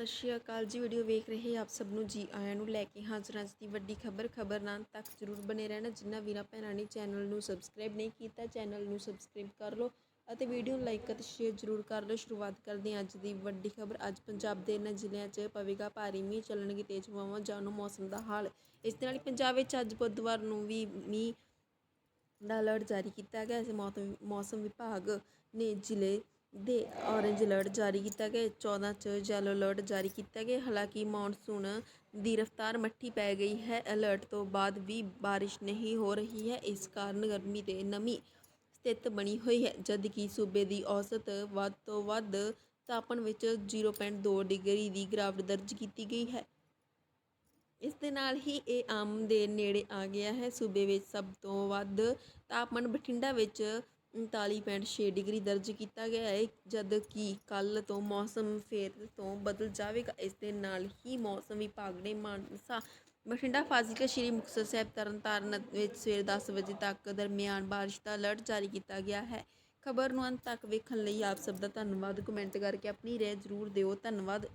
ਸਤਿ ਸ਼੍ਰੀ ਅਕਾਲ ਜੀ, ਵੀਡੀਓ ਵੇਖ ਰਹੇ ਆਪ ਸਭ ਨੂੰ ਜੀ ਆਇਆਂ ਨੂੰ ਲੈ ਕੇ ਹਾਜ਼ਰ ਅੱਜ ਦੀ ਵੱਡੀ ਖਬਰ। ਖਬਰਨਾ ਤੱਕ ਜਰੂਰ ਬਨੇ ਰਹਿਣਾ। ਜਿਨ੍ਹਾਂ ਵੀਰਾਂ ਭੈਣਾਂ ਨੇ ਚੈਨਲ ਨੂੰ ਸਬਸਕ੍ਰਾਈਬ ਨਹੀਂ ਕੀਤਾ, ਚੈਨਲ ਨੂੰ ਸਬਸਕ੍ਰਾਈਬ ਕਰ ਲਓ ਅਤੇ ਵੀਡੀਓ ਨੂੰ ਲਾਈਕ ਅਤੇ ਸ਼ੇਅਰ ਜਰੂਰ ਕਰ ਲਓ। ਸ਼ੁਰੂਆਤ ਕਰਦੇ ਹਾਂ ਅੱਜ ਦੀ ਵੱਡੀ ਖਬਰ। ਅੱਜ ਪੰਜਾਬ ਦੇ ਇਹਨਾਂ ਜ਼ਿਲ੍ਹਿਆਂ 'ਚ ਪਵੇਗਾ ਭਾਰੀ ਮੀਂਹ, ਚੱਲਣਗੇ ਤੇਜ਼ ਹਵਾਵਾਂ ਜਾਣੋ ਮੌਸਮ ਦਾ ਹਾਲ। ਇਸ ਦੇ ਨਾਲ ਹੀ ਪੰਜਾਬ ਵਿੱਚ ਅੱਜ ਬੁੱਧਵਾਰ ਨੂੰ ਵੀ ਮੀਂਹ ਦਾ ਅਲਰਟ ਜਾਰੀ ਕੀਤਾ ਗਿਆ। ਹੈ ਮੌਸਮ ਵਿਭਾਗ ਨੇ ਜ਼ਿਲ੍ਹੇ ਦੇ ਔਰੇਂਜ ਅਲਰਟ ਜਾਰੀ ਕੀਤਾ ਗਿਆ ਹੈ। 14 ਚ ਯੈਲੋ ਅਲਰਟ ਜਾਰੀ ਕੀਤਾ ਗਿਆ। ਹਾਲਾਂਕਿ ਮੌਨਸੂਨ ਦੀ ਰਫ਼ਤਾਰ ਮੱਠੀ ਪੈ ਗਈ ਹੈ। ਅਲਰਟ ਤੋਂ ਬਾਅਦ ਵੀ ਬਾਰਿਸ਼ ਨਹੀਂ ਹੋ ਰਹੀ ਹੈ। ਇਸ ਕਾਰਨ ਗਰਮੀ ਤੇ ਨਮੀ ਸਥਿਤ ਬਣੀ ਹੋਈ ਹੈ। ਜਦ ਕਿ ਸੂਬੇ ਦੀ ਔਸਤ ਵੱਧ ਤੋਂ ਵੱਧ ਤਾਪਮਾਨ ਵਿੱਚ 0.2 ਡਿਗਰੀ ਦੀ ਗਿਰਾਵਟ ਦਰਜ ਕੀਤੀ ਗਈ ਹੈ। ਇਸ ਦੇ ਨਾਲ ਹੀ ਇਹ ਆਮ ਦੇ ਨੇੜੇ ਆ ਗਿਆ ਹੈ। ਸੂਬੇ ਵਿੱਚ ਸਭ ਤੋਂ ਵੱਧ ਤਾਪਮਾਨ ਬਠਿੰਡਾ ਵਿੱਚ 39.6 ਡਿਗਰੀ ਦਰਜ ਕੀਤਾ ਗਿਆ ਹੈ, ਜਦ ਕਿ ਕੱਲ੍ਹ ਤੋਂ ਮੌਸਮ ਫਿਰ ਤੋਂ ਬਦਲ ਜਾਵੇਗਾ। ਇਸ ਦੇ ਨਾਲ ਹੀ ਮੌਸਮ ਵਿਭਾਗ ਨੇ ਮਾਨਸਾ, ਬਠਿੰਡਾ, ਫਾਜ਼ਿਲਕਾ, ਸ਼੍ਰੀ ਮੁਕਤਸਰ ਸਾਹਿਬ, ਤਰਨਤਾਰਨ ਵਿੱਚ ਸਵੇਰ 10 ਵਜੇ ਤੱਕ ਦਰਮਿਆਨ ਬਾਰਿਸ਼ ਦਾ ਅਲਰਟ ਜਾਰੀ ਕੀਤਾ ਗਿਆ ਹੈ। ਖਬਰ ਨੂੰ ਅੰਤ ਤੱਕ ਵੇਖਣ ਲਈ ਆਪ ਸਭ ਦਾ ਧੰਨਵਾਦ। ਕਮੈਂਟ ਕਰਕੇ ਆਪਣੀ ਰਾਏ ਜ਼ਰੂਰ ਦਿਓ। ਧੰਨਵਾਦ।